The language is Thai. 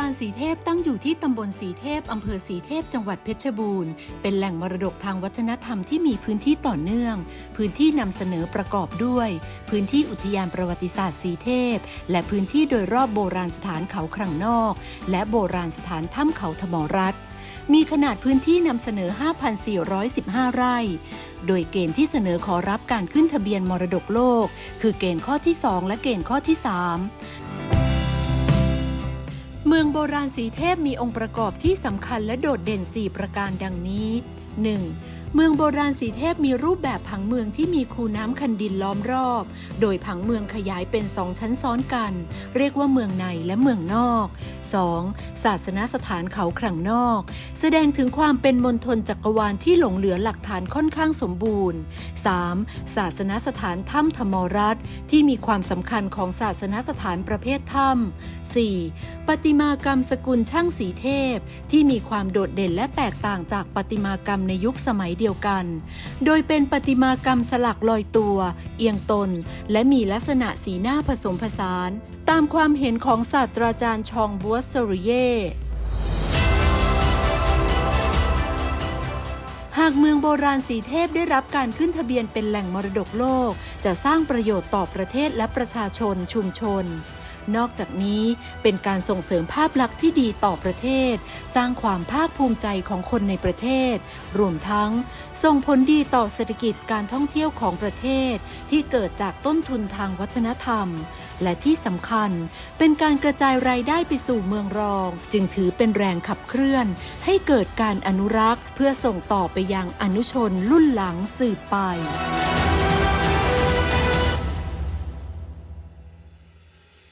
ราณสีเทพตั้งอยู่ที่ตำบลสีเทพอำเภอสีเทพจังหวัดเพชรบูรณ์ เป็นแหล่งมรดกทางวัฒนธรรมที่มีพื้นที่ต่อเนื่อง พื้นที่นำเสนอประกอบด้วย พื้นที่อุทยานประวัติศาสตร์สีเทพ และพื้นที่โดยรอบโบราณสถานเขาครั่งนอก และโบราณสถานถ้ำเขาธมรัฐมีขนาดพื้นที่นำเสนอ 5,415 ไร่ โดยเกณฑ์ที่เสนอขอรับการขึ้นทะเบียนมรดกโลก คือเกณฑ์ข้อที่ 2 และเกณฑ์ข้อที่ 3 เมืองโบราณสีเทพมีองค์ประกอบที่สำคัญและโดดเด่น 4 ประการดังนี้ 1. เมืองโบราณสีเทพมีรูปแบบผังเมืองที่มีคูน้ำคันดินล้อมรอบ โดยผังเมืองขยายเป็นสองชั้นซ้อนกัน เรียกว่าเมืองในและเมืองนอก 2. ศาสนสถานเขาครั่งนอก แสดงถึงความเป็นมณฑลจักรวาลที่หลงเหลือหลักฐานค่อนข้างสมบูรณ์ 3. ศาสนสถานถ้ำธรรมรัฐที่มีความสำคัญของศาสนสถานประเภทถ้ำ 4. ปฏิมากรรมสกุลช่างสีเทพ ที่มีความโดดเด่นและแตกต่างจากปฏิมากรรมในยุคสมัยเดียวกัน โดยเป็นปฏิมากรรมสลักลอยตัว เอียงตน และมีลักษณะสีหน้าผสมผสาน ตามความเห็นของศาสตราจารย์ชองบัวสริเยหากเมืองโบราณสีเทพได้รับการขึ้นทะเบียนเป็นแหล่งมรดกโลก จะสร้างประโยชน์ต่อประเทศและประชาชนชุมชน นอกจากนี้เป็นการส่งเสริมภาพลักษณ์ที่ดีต่อประเทศ สร้างความภาคภูมิใจของคนในประเทศ รวมทั้ง ส่งผลดีต่อเศรษฐกิจการท่องเที่ยวของประเทศ ที่เกิดจากต้นทุนทางวัฒนธรรม และที่สำคัญ เป็นการกระจายรายได้ไปสู่เมืองรอง จึงถือเป็นแรงขับเคลื่อน ให้เกิดการอนุรักษ์ เพื่อส่งต่อไปยังอนุชนรุ่นหลังสืบไป